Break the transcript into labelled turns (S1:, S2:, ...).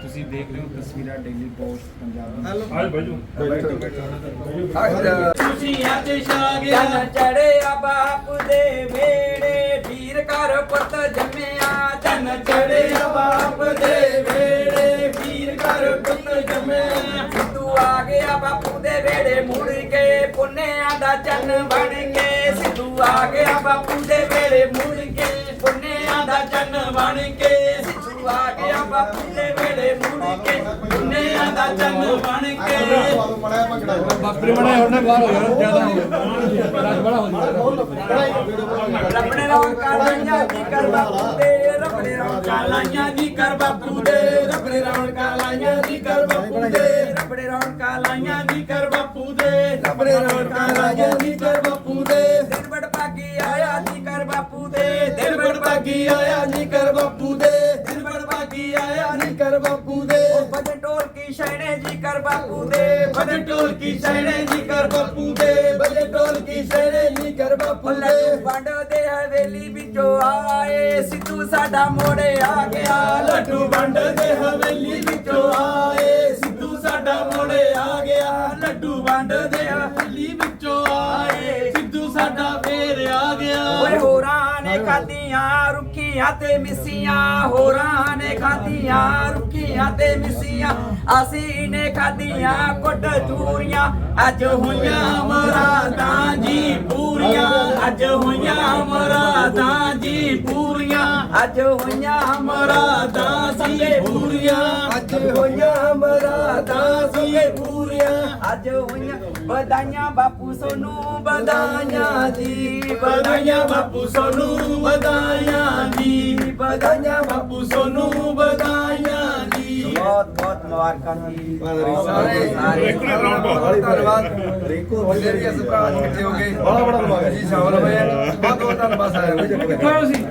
S1: ਤੁਸੀਂ ਦੇਖ ਰਹੇ ਹੋ ਤਸਵੀਰਾਂ ਡੇਲੀ ਪੋਸਟ ਪੰਜਾਬ
S2: ਆਜ ਬਾਜੂ
S3: ਖੁਸ਼ੀਆਂ ਚ ਛਾ ਗਿਆ ਚੜਿਆ ਬਾਪ ਦੇ ਵੇੜੇ ਵੀਰ ਕਰ ਪੁੱਤ ਜੰਮਿਆ ਚੰਨ ਚੜਿਆ ਬਾਪ ਦੇ ਵੇੜੇ ਵੀਰ ਕਰ ਪੁੱਤ ਜੰਮਿਆ। ਸਿੱਧੂ ਆ ਗਿਆ ਬਾਪੂ ਦੇ ਵੇੜੇ ਮੁੜ ਕੇ ਪੁੰਨਿਆਂ ਦਾ ਚੰਨ ਬਣ ਕੇ ਸਿੱਧੂ ਆ ਗਿਆ ਬਾਪੂ ਚੰਨ ਬਣ ਕੇ ਸਿੱਧੂ ਆ ਗਿਆ ਬਾਪੂ ਦੇ ਵੇੜੇ ਮੁੜ ਕੇ। ਪੁੰਨਿਆਂ ਦਾ ਚੰਨ ਬਣ ਕੇ।
S4: ਬਾਪਰੇ ਬਣਾ ਉਹਨੇ ਬਾਹਰ ਹੋ ਜਾਣਾ ਜ਼ਿਆਦਾ ਹੋ ਗਿਆ ਬੜਾ ਹੋ
S3: ਰੌਣਕਾਂ ਲਾਈਆਂ ਜੀ ਕਰ ਬਾਪੂ ਦੇ ਰੱਬਣੇ ਰੌਣਕਾਂ ਲਾਈਆਂ ਜੀ ਕਰ ਬਾਪੂ ਦੇ। ਰੱਬਣੇ ਰੌਣਕਾਂ ਲਾਈਆਂ ਜੀ ਕਰ ਬਾਪੂ ਦੇ। ਰੱਬਣੇ ਰੌਣਕਾਂ ਲਾਈਆਂ ਜੀ ਕਰ ਬਾਪੂ ਦੇ। ਰੱਬਣੇ ਰੌਣਕਾਂ ਲਾਈਆਂ ਜੀ ਕਰ ਬਾਪੂ ਦੇ। ਭਜਨ ਢੋਲ ਕੀ ਸ਼ੈਣੇ ਜੀ ਕਰ ਬਾਪੂ ਦੇ। ਭਜਨ ਢੋਲ ਕੀ ਸ਼ੈਣੇ ਜੀ ਕਰ ਬਾਪੂ ਦੇ। ਭਜਨ ਢੋਲ ਕੀ ਸ਼ੈਣੇ ਜੀ ਕਰ ਬਾਪੂ ਦੇ। ਵੰਡ ਦੇ ਹਵੇਲੀ ਵਿੱਚੋਂ ਆਏ। ਸਿੱਧੂ ਸਾਡਾ ਮੋੜੇ ਆ ਗਿਆ। ਲੱਡੂ ਵੰਡ ਦੇ ਹਵੇਲੀ ਵਿੱਚੋਂ ਆਏ। ਸਿੱਧੂ ਸਾਡਾ ਮੋੜੇ ਆ ਗਿਆ। ਲੱਡੂ ਵੰਡ ਦੇ ਹਵੇਲੀ ਨੇ ਖਾਧੀਆਂ, ਰੁੱਖੀਆਂ ਤੇ ਮਿੱਸੀਆਂ, ਹੋਰਾਂ ਨੇ ਖਾਧੀਆਂ, ਰੁੱਖੀਆਂ ਤੇ ਮਿੱਸੀਆਂ। ਅਸੀਂ ਨੇ ਖਾਧੀਆਂ ਕੁੱਟ ਚੂਰੀਆਂ, ਅੱਜ ਹੋਈਆਂ ਮਰਾਦਾਂ ਜੀ ਪੂਰੀਆਂ। ਅੱਜ ਹੋਈਆਂ ਮਰਾਦਾਂ ਜੀ ਪੂਰੀਆਂ। ਅੱਜ ਹੋਈਆਂ ਮਰਾਦਾਂ ਸੰਗੇ ਪੂਰੀਆਂ। ਅੱਜ ਹੋਈਆਂ ਮਰਾਦਾਂ ਸੰਗੇ ਪੂਰੀਆਂ। ਅੱਜ ਹੋਈਆਂ ਵਧਾਈਆਂ ਬਾਪੂ ਸੋਨੂੰ ਵਧਾਈਆਂ ਜੀ ਵਧਾਈਆਂ ਬਾਪੂ ਸੋਨੂੰ ਵਧਾਈਆਂ ਜੀ। ਵਧਾਈਆਂ ਬਾਪੂ ਸੋਨੂੰ ਵਧਾਈਆਂ ਜੀ। ਬਹੁਤ ਬਹੁਤ ਮੁਬਾਰਕਾਂ ਜੀ। ਸਾਰੇ ਸਾਰੇ
S4: ਧੰਨਵਾਦ। ਰਿੰਕੂ ਸੀਰੀਅਸ ਭਰਾ ਜੀ ਇਕੱਠੇ ਹੋ ਗਏ। ਬੜਾ ਬੜਾ ਧੰਨਵਾਦ। ਜੀ ਸ਼ਾਮਲ ਹੋਏ। ਬਹੁਤ ਬਹੁਤ ਧੰਨਵਾਦ ਸਾਰਿਆਂ ਦਾ
S1: ਕਿੱਥੋਂ ਆਏ ਹੋ ਸੀ